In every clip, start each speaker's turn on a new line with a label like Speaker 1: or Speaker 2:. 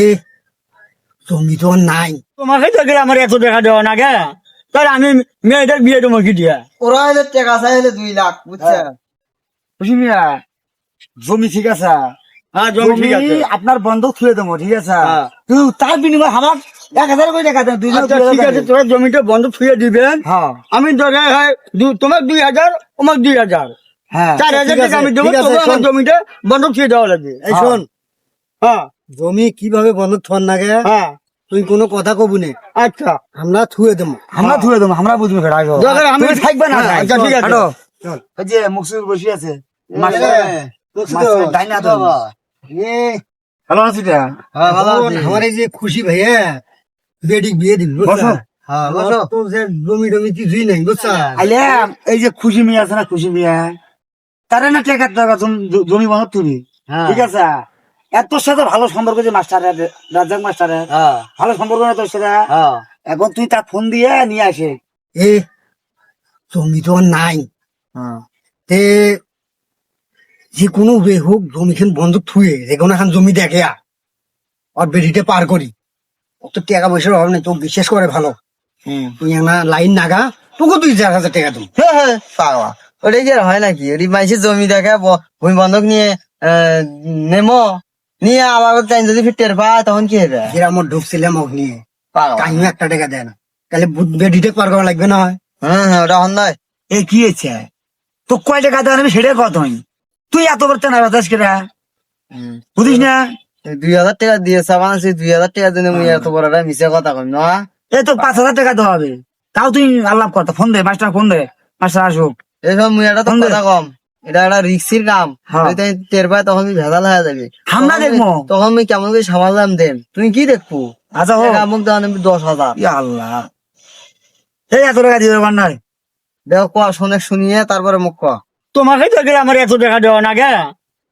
Speaker 1: এ জমি তো নাই।
Speaker 2: তোমাকে দেখে আমার এত টাকা দেওয়া না গে। তাহলে আমি মেয়েদের বিয়ে দেবো কি দিয়া?
Speaker 3: ওরা হলে টাকা চাইলে দুই লাখ বুঝছে?
Speaker 2: বুঝি মিয়া? জমি ঠিক আছে?
Speaker 1: হ্যাঁ
Speaker 2: জমি আপনার বন্ধক থুয়ে দেবো ঠিক আছে?
Speaker 1: হ্যাঁ।
Speaker 2: কিন্তু তার বিনিময়ে আমার এক হাজার করে টাকা দেন দুইজন ঠিক আছে তোরা জমিটা বন্ধ থুয়ে দিবেন।
Speaker 1: হ্যাঁ।
Speaker 2: আমি দরকার হয় তোমার দুই হাজার আমার দুই হাজার।
Speaker 1: হ্যাঁ
Speaker 2: চার হাজার টাকা আমি দেবো জমিটা বন্ধক থুয়ে দেওয়া লাগবে।
Speaker 1: এই শোন।
Speaker 2: হ্যাঁ।
Speaker 1: জমি কীভাবে বন্ধ থন নাগে?
Speaker 2: হ্যাঁ।
Speaker 1: তুই কোনো কথা কবু নে।
Speaker 2: আচ্ছা।
Speaker 1: আমরা থুয়ে দেবো।
Speaker 4: আমরা থুয়ে দেবো আমরা বুঝব
Speaker 2: আমি
Speaker 4: তুমি থাকবে না
Speaker 2: হ্যাঁ, আচ্ছা ঠিক আছে।
Speaker 1: চল।
Speaker 4: এই যে বসে আছে। ভালো আছি
Speaker 3: হ্যাঁ ভালো আছি।
Speaker 1: আমার এই যে খুশি ভাইয়া বেডিক বিয়ে দিল
Speaker 4: বসো।
Speaker 3: হ্যাঁ বসো।
Speaker 1: তো যে জমি টমি কিছুই নেই বুঝছা?
Speaker 4: আইলে এই যে খুশি মিয়া আছে না খুশি মিয়া? তারে না টেকার টাকা জ- জমি বাঁধ তুমি। ঠিক আছে? এত সাথে ভালো সম্পর্ক যে মাস্টার রাজ্জাক মাস্টারের
Speaker 3: হ্যাঁ।
Speaker 4: ভালো সম্পর্ক না তোর সাথে?
Speaker 3: হ্যাঁ।
Speaker 4: এখন তুই তার ফোন দিয়ে নিয়ে আসে।
Speaker 1: এ জমি তো নাই। তে যে কোনো বে হোক জমি খান বন্ধ থুয়ে যে কোনো এখন জমি দেখে আ। আর বেরিতে পার করি। ও তো টাকা পয়সার অভাব নেই তো বিশেষ করে ভালো। তুই না লাইন নাগা তোকে তুই চার হাজার টাকা দেবো।
Speaker 3: হ্যাঁ, হ্যাঁ, ওটাই কি আর হয় নাকি? ওই মাইসের জমি দেখে ভূমি বন্ধক নিয়ে আহ, নেমো। নিয়ে আবার চাই যদি ফির টের পায় তখন কি হবে?
Speaker 1: গ্রামত ঢুকছিলাম নিয়ে কাহিনী একটা টাকা দেয় না তাহলে বেডিতে পার করা লাগবে না হয়?
Speaker 3: হ্যাঁ হ্যাঁ ওটা হন নয়
Speaker 4: এ কি হয়েছে? তো কয় টাকা দেওয়া সেটাই তুই এত তেনা বাতাস কেরা? বুঝিস না?
Speaker 3: দুই হাজার টাকা সেই দুই হাজার টাকা দিনে মুই এত বড় মিশে কথা কই না?
Speaker 4: এই তো পাঁচ হাজার টাকা দেওয়া হবে। তাও তুই আল্লাপ কর ফোন দে মাস্টার ফোন দে মাস্টার আসুক।
Speaker 3: এইসব মুই একটা তো। কথা কম। এটা একটা রিক্সির কাম
Speaker 4: হ্যাঁ।
Speaker 3: যদি টের পাই তখন তুই ভেজাল হয়ে যাবে।
Speaker 4: আমরা দেখব।
Speaker 3: তখন আমি কেমন করে দেন তুমি কি দেখব?
Speaker 4: আচ্ছা হোক।
Speaker 3: টাকা মুখ দেওয়ান আমি দশ হাজার।
Speaker 4: আল্লাহ। এই এত টাকা দিবে পার নাই।
Speaker 3: দেখো ক শুনে শুনিয়ে তারপরে মুখ ক
Speaker 2: তোমাকে দেখে আমার এত টাকা দেওয়া না গে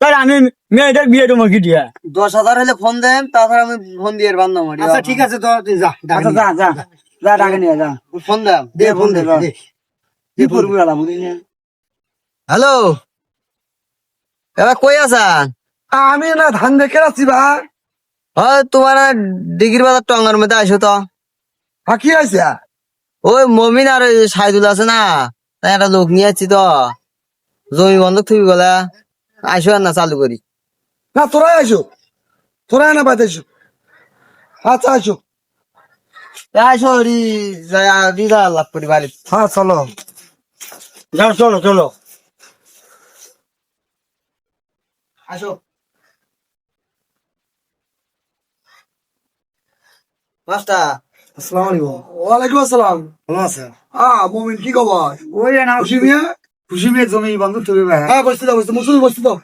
Speaker 2: তাহলে আমি মেয়েদের বিয়ে দেবো কি দিয়া?
Speaker 3: দশ হাজার হলে ফোন দেন তাছাড়া আমি ফোন দিয়ে বান্ধব
Speaker 1: আচ্ছা ঠিক আছে তো যা
Speaker 4: আচ্ছা যা যা যা টাকা নিয়ে যা।
Speaker 3: ফোন দেন
Speaker 1: দে ফোন দে।
Speaker 4: কি করবি
Speaker 3: হ্যালো? এবার কই আছেন?
Speaker 1: আমি না ধান দেখে রাখছি বা
Speaker 3: হয় তোমার ডিগ্রি বাজার টঙ্গার মধ্যে আসো তো।
Speaker 1: কি আছে
Speaker 3: ওই মমিন আর ওই সাইদুল আছে না তাই একটা লোক নিয়ে যাচ্ছি তো। জমি বন্ধক থুবি গলা। আসো আর না চালু করি।
Speaker 1: না তোরাই আসো তোরাই না বাদ আসো আচ্ছা আসো
Speaker 3: আসো রি রিজা লাভ করি বাড়ি
Speaker 1: হ্যাঁ চলো।
Speaker 2: যাও চলো চলো।
Speaker 3: আসো। মাস্টার
Speaker 1: আসসালামু আলাইকুম। ওয়ালাইকুম আসসালাম। ভালো আছে হ্যাঁ মুমিন কি খবর?
Speaker 4: ওই না
Speaker 1: খুশি মিয়া?
Speaker 4: খুশি মেয়ে জমি বন্ধ তুমি
Speaker 1: হ্যাঁ বসতে দাও বসতে মুসুল বসতে দাও।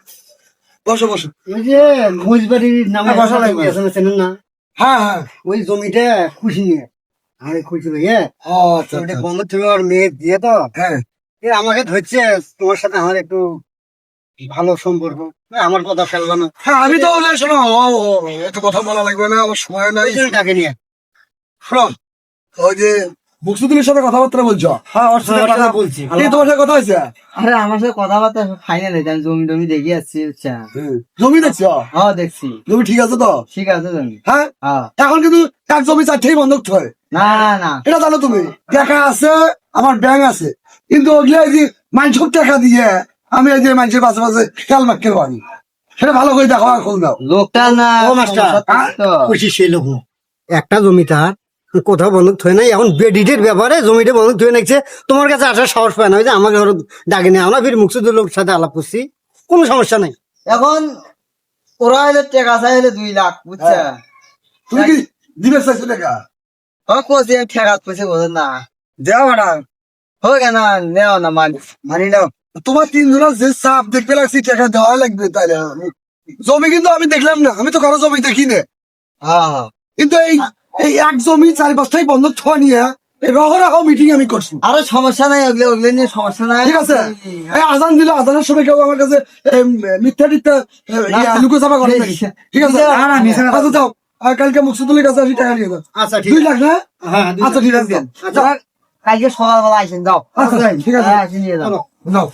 Speaker 1: বসো বসো।
Speaker 2: এই যে ঘুষবাড়ির নামে
Speaker 1: হ্যাঁ, বসা লাগবে।
Speaker 2: চেনেন না?
Speaker 1: হ্যাঁ হ্যাঁ।
Speaker 2: ওই জমিটা খুশি নিয়ে আমি খুশি ভাইয়া
Speaker 1: আচ্ছা
Speaker 2: বন্ধ তুমি আর মেয়ে দিয়ে তো?
Speaker 1: হ্যাঁ।
Speaker 2: আমাকে ধরছে তোমার সাথে আমার একটু ভালো সম্পর্ক। আমার কথা ফেলবে না।
Speaker 1: হ্যাঁ আমি তো বলে শোনো এত কথা বলা লাগবে না আমার সময় নাই।
Speaker 2: তাকে নিয়ে?
Speaker 1: শোনো ওই যে মুকসুদুলের সাথে কথাবার্তা বলছো?
Speaker 2: হ্যাঁ ওর সাথে কথা বলছি।
Speaker 1: এই তোমার সাথে কথা হয়েছে?
Speaker 3: আরে আমার সাথে কথাবার্তা ফাইনাল হয়েছে আমি জমি টমি দেখে যাচ্ছি আচ্ছা
Speaker 1: জমি দেখছ?
Speaker 3: হ্যাঁ দেখছি।
Speaker 1: জমি ঠিক আছে তো?
Speaker 3: ঠিক আছে জমি।
Speaker 1: হ্যাঁ?
Speaker 3: হ্যাঁ।
Speaker 1: এখন কিন্তু এক জমি চারটেই বন্ধক হয়।
Speaker 3: না না না।
Speaker 1: এটা জানো তুমি? টাকা আছে আমার ব্যাংক আছে। কিন্তু ওগুলো যে টাকা দিয়ে আমি এই যে মানুষের পাশে পাশে খেয়াল মাখতে পারি সেটা ভালো করে দেখো আর খোঁজ দাও
Speaker 3: লোকটা না
Speaker 2: ও মাস্টার, খুশি সেই লোক
Speaker 1: একটা জমি তার কোথাও বন্ধক থয়ে নাই। এখন বেডিটের ব্যাপারে জমিটা বন্ধক থয়ে নাকছে তোমার কাছে আসার সাহস পায় না। ওই যে আমাকে ওর ডাকে নেই আমরা ফির মুকসুদুল্লোর সাথে আলাপ করছি। কোনো সমস্যা নাই।
Speaker 3: এখন ওরা হলে টাকা চাইলে দুই লাখ বুঝছে?
Speaker 1: তুমি কি দিবে চাইছো টাকা?
Speaker 3: হয় আমি ঠেকাত পয়সা বোঝেন না।
Speaker 4: দেওয়া ম্যাডাম
Speaker 3: হোক না নেও না মানি
Speaker 4: মানি নাও।
Speaker 1: তোমার তিনজনের যে চাপ দেখতে লাগছি টাকা দেওয়া লাগবে তাইলে। জমি কিন্তু আমি দেখলাম না আমি তো কারও জমি দেখি না।
Speaker 3: হ্যাঁ হ্যাঁ।
Speaker 1: কিন্তু এই এই এক জমি চারি পাঁচটাই বন্ধ থোয়া নিয়ে এই রহ রহ মিটিং আমি করছি।
Speaker 3: আরে সমস্যা নাই ওগুলো ওগুলো নিয়ে সমস্যা নাই।
Speaker 1: ঠিক আছে। আজান দিল আজানের সময় কেউ আমার কাছে মিথ্যা টিথ্যা লুকো চাপা করে নাকি ঠিক আছে।
Speaker 3: না, না, মিথ্যা কথা।
Speaker 1: আচ্ছা যাও। কালকে মুকসুদুলের কাছে আসি টাকা নিয়ে যাও।
Speaker 2: আচ্ছা
Speaker 1: দুই লাখ না
Speaker 2: হ্যাঁ
Speaker 1: আচ্ছা ঠিক আছে।
Speaker 3: কালকে সকালবেলা আসেন যাও।
Speaker 1: আচ্ছা ঠিক আছে।
Speaker 3: নিয়ে যাও।
Speaker 1: নাও